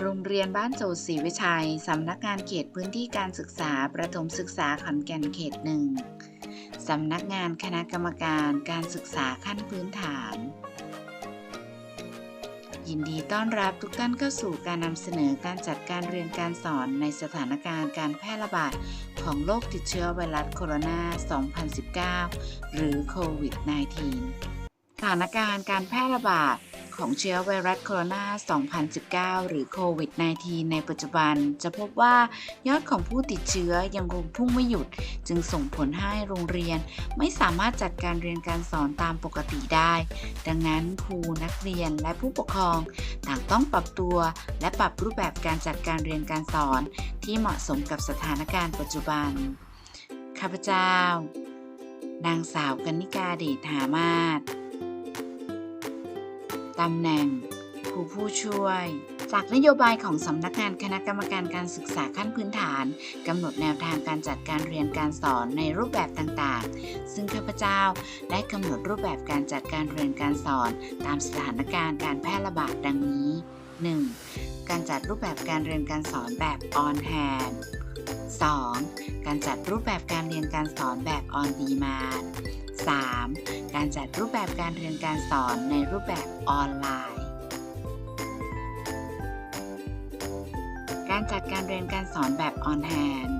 โรงเรียนบ้านโจศรีวิชัย สำนักงานเขตพื้นที่การศึกษาประถมศึกษาขอนแก่นเขตหนึ่ง สำนักงานคณะกรรมการการศึกษาขั้นพื้นฐาน ยินดีต้อนรับทุกท่านเข้าสู่การนำเสนอการจัดการเรียนการสอนในสถานการณ์การแพร่ระบาดของโรคติดเชื้อไวรัสโคโรนา 2019 หรือโควิด -19 สถานการณ์การแพร่ระบาด ของเชื้อไวรัสโคโรนา 2019 หรือโควิด -19 ในปัจจุบัน จะพบว่ายอดของผู้ติดเชื้อยังคงพุ่งไม่หยุด จึงส่งผลให้โรงเรียนไม่สามารถจัดการเรียนการสอนตามปกติได้ ดังนั้นครูนักเรียนและผู้ปกครอง ต่างต้องปรับตัว และปรับรูปแบบการจัดการเรียนการสอน ที่เหมาะสมกับสถานการณ์ปัจจุบัน ข้าพเจ้า นางสาวกนิกาเดชหามาศ ตำแหน่ง ครูผู้ช่วย จากนโยบายของสำนักงานคณะกรรมการการศึกษาขั้นพื้นฐานกำหนดแนวทางการจัดการเรียนการสอนในรูปแบบต่างๆ ซึ่งข้าพเจ้าได้กำหนดรูปแบบการจัดการเรียนการสอนตามสถานการณ์การแพร่ระบาดดังนี้ 1. การจัดรูปแบบการเรียนการสอนแบบ on hand 2. การจัดรูปแบบการเรียนการสอนแบบ on demand 3. การจัดรูปแบบการเรียนการสอนในรูปแบบออนไลน์ การจัดการเรียนการสอนแบบ on hand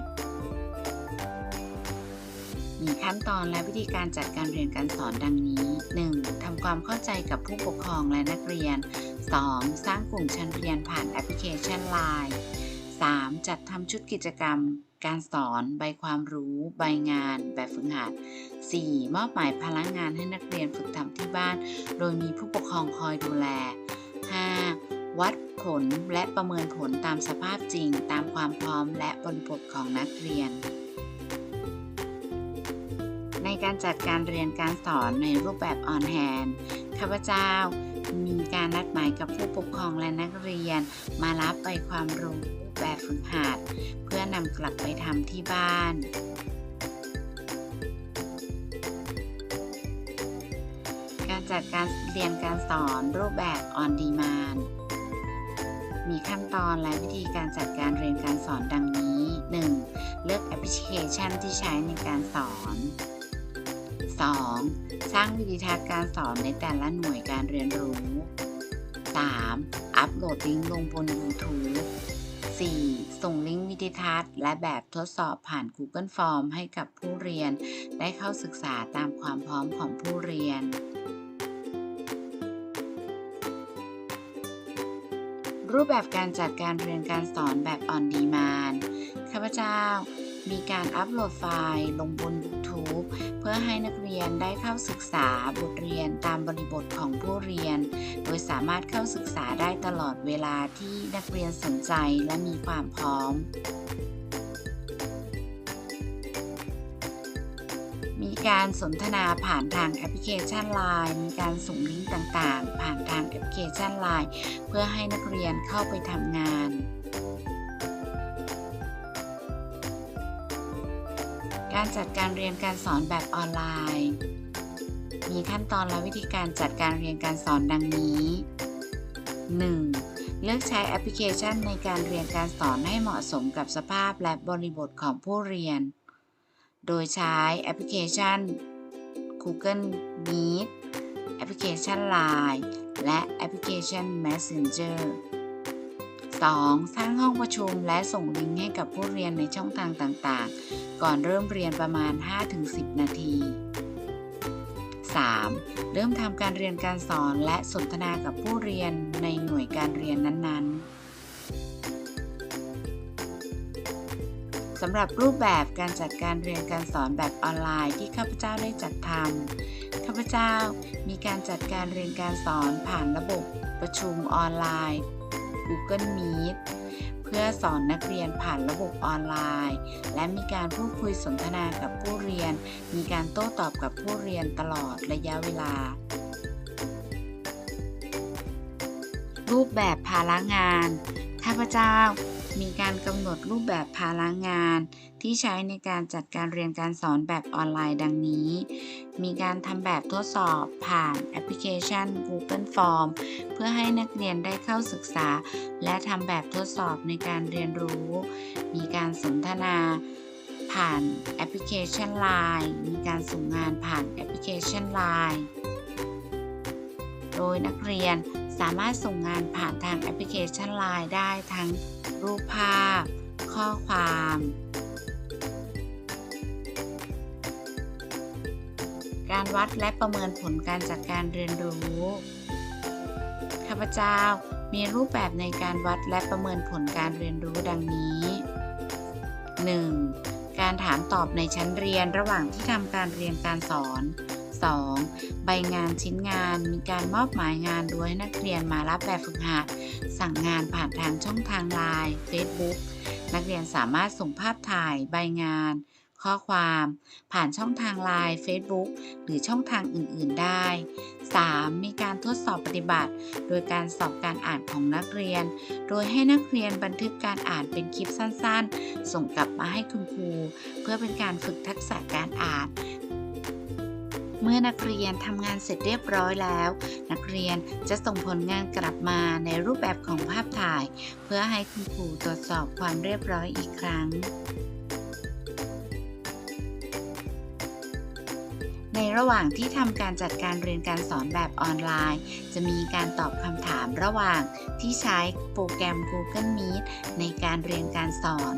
มีขั้นตอนและวิธีการจัดการเรียนการสอนดังนี้ 1. ทำความเข้าใจกับผู้ปกครองและนักเรียน 2. สร้างกลุ่มชั้นเรียนผ่านแอปพลิเคชัน Line 3. จัดทำชุดกิจกรรม การสอน ใบความรู้ ใบงาน แบบฝึกหัด 4. มอบหมายพลังงานให้นักเรียนฝึกทำที่บ้าน โดยมีผู้ปกครองคอยดูแล 5. วัดผลและประเมินผลตามสภาพจริง ตามความพร้อมและบริบทของนักเรียน ในการจัดการเรียนการสอนในรูปแบบออนแฮนข้าพเจ้ามีการนัดหมายกับผู้ปกครองและนักเรียน มารับใบความรู้ แบบฝึกหัด เพื่อนำกลับไปทำที่บ้าน การจัดการเรียนการสอนรูปแบบ on demand มีขั้นตอนและวิธีการจัดการเรียนการสอนดังนี้ 1. เลือกแอปพลิเคชันที่ใช้ในการสอน 2. สร้างวิดีทัศน์การสอนในแต่ละหน่วยการเรียนรู้ 3. อัปโหลดลิงก์ลงบน YouTube 4. ส่งลิงก์วิดีทัศน์ และแบบทดสอบผ่าน Google Form ให้กับผู้เรียน ได้เข้าศึกษาตามความพร้อมของผู้เรียน รูปแบบการจัดการเรียนการสอนแบบออนดีมานข้าพเจ้า มีการอัปโหลดไฟล์ลงบน YouTube เพื่อให้นักเรียนได้เข้าศึกษาบทเรียนตามบริบทของผู้เรียน โดยสามารถเข้าศึกษาได้ตลอดเวลาที่นักเรียนสนใจและมีความพร้อม มีการสนทนาผ่านทางแอปพลิเคชัน Line มีการส่งลิงก์ต่างๆ ผ่านทางแอปพลิเคชัน Line เพื่อให้นักเรียนเข้าไปทำงาน การจัดการเรียนการสอนแบบออนไลน์ มีขั้นตอนและวิธีการจัดการเรียนการสอนดังนี้ 1. เลือกใช้แอปพลิเคชันในการเรียนการสอนให้เหมาะสมกับสภาพและบริบทของผู้เรียน โดยใช้แอปพลิเคชัน Google Meet แอปพลิเคชัน Line และแอปพลิเคชัน Messenger 2. สร้างห้องประชุมและส่งลิงก์ให้กับผู้เรียนในช่องทางต่าง ก่อนเริ่มเรียนประมาณ 5-10 นาที 3. เริ่มทำการเรียนการสอนและสนทนากับผู้เรียนในหน่วยการเรียนนั้นๆ สำหรับรูปแบบการจัดการเรียนการสอนแบบออนไลน์ที่ข้าพเจ้าได้จัดทำข้าพเจ้ามีการจัดการเรียนการสอนผ่านระบบประชุมออนไลน์ Google Meet พื่อสอนนักเรียนผ่านระบบออนไลน์ และมีการพูดคุยสนทนากับผู้เรียน มีการโต้ตอบกับผู้เรียนตลอดระยะเวลา รูปแบบภาระงานข้าพเจ้า มีการกำหนดรูปแบบภาระงาน ที่ใช้ในการจัดการเรียนการสอนแบบออนไลน์ดังนี้ มีการทำแบบทดสอบผ่านแอปพลิเคชัน Google Form เพื่อให้นักเรียนได้เข้าศึกษา และทำแบบทดสอบในการเรียนรู้ มีการสนทนา ผ่านแอปพลิเคชัน Line มีการส่งงานผ่านแอปพลิเคชัน Line โดยนักเรียน สามารถส่งงานผ่านทางแอปพลิเคชัน Line ได้ทั้งรูปภาพ ข้อความ การวัดและประเมินผลการจัดการเรียนรู้ข้าพเจ้ามีรูปแบบในการวัดและประเมินผลการเรียนรู้ดังนี้ 1. การถามตอบในชั้นเรียนระหว่างที่ทำการเรียนการสอน 2. ใบงานชิ้นงานมีการมอบหมายงานโดยให้นักเรียนมารับแบบฝึกหัด สั่งงานผ่านทางช่องทาง Line Facebook นักเรียนสามารถส่งภาพถ่ายใบงาน ข้อความ ผ่านช่องทาง Line Facebook หรือช่องทางอื่น ๆ ได้ 3. มีการทดสอบปฏิบัติ โดยการสอบการอ่านของนักเรียน โดยให้นักเรียนบันทึกการอ่านเป็นคลิปสั้น ๆ ส่งกลับมาให้คุณครู เพื่อเป็นการฝึกทักษะการอ่าน เมื่อนักเรียนทำงานเสร็จเรียบร้อยแล้ว นักเรียนจะส่งผลงานกลับมาในรูปแบบของภาพถ่าย เพื่อให้คุณครูตรวจสอบความเรียบร้อยอีกครั้งในระหว่างที่ทำการจัดการเรียนการสอนแบบออนไลน์ จะมีการตอบคำถามระหว่างที่ใช้โปรแกรม Google Meet ในการเรียนการสอน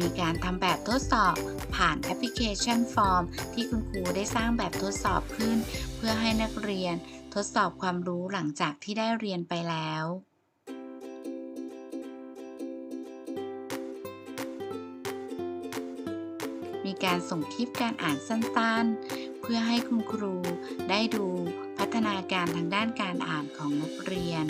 มีการทำแบบทดสอบผ่านแอปพลิเคชันฟอร์ม ที่คุณครูได้สร้างแบบทดสอบขึ้น เพื่อให้นักเรียนทดสอบความรู้หลังจากที่ได้เรียนไปแล้วมีการส่งคลิปการอ่านสั้นๆ เพื่อให้คุณครูได้ดูพัฒนาการทางด้านการอ่านของนักเรียน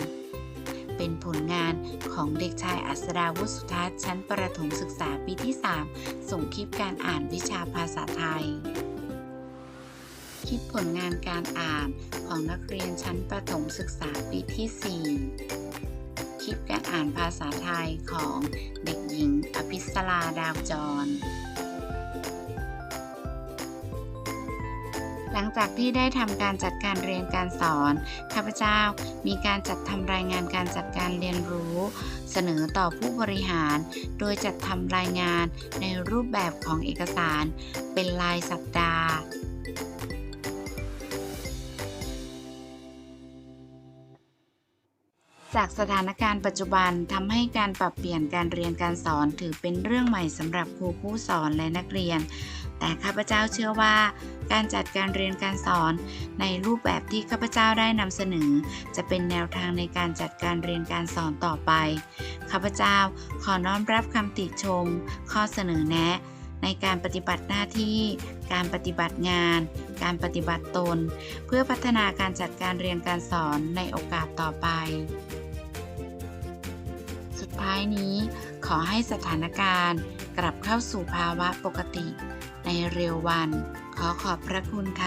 เป็นผลงานของเด็กชายอัศดาวุฒิสุทัศน์ชั้นประถมศึกษาปีที่ 3 ส่งคลิปการอ่านวิชาภาษาไทย คลิปผลงานการอ่านของนักเรียนชั้นประถมศึกษาปีที่ 4 คลิปการอ่านภาษาไทยของเด็กหญิงอภิสราดาวจร ลังจากที่ได้ทำการจัดการเรียนการสอน ข้าพเจ้ามีการจัดทำรายงานการจัดการเรียนรู้ เสนอต่อผู้บริหาร โดยจัดทำรายงานในรูปแบบของเอกสาร เป็นรายสัปดาห์จากสถานการณ์ปัจจุบันทำให้การปรับเปลี่ยนการเรียนการสอนถือเป็นเรื่องใหม่สำหรับครูผู้สอนและนักเรียน แต่ข้าพเจ้าเชื่อว่า การจัดการเรียนการสอนในรูปแบบที่ข้าพเจ้าได้นำเสนอ จะเป็นแนวทางในการจัดการเรียนการสอนต่อไป ข้าพเจ้าขอน้อมรับคำติชม ข้อเสนอแนะ ในการปฏิบัติหน้าที่ การปฏิบัติงาน การปฏิบัติตน เพื่อพัฒนาการจัดการเรียนการสอนในโอกาสต่อไป สุดท้ายนี้ขอให้สถานการณ์กลับเข้าสู่ภาวะปกติ ในเร็ววัน ขอขอบพระคุณค่ะ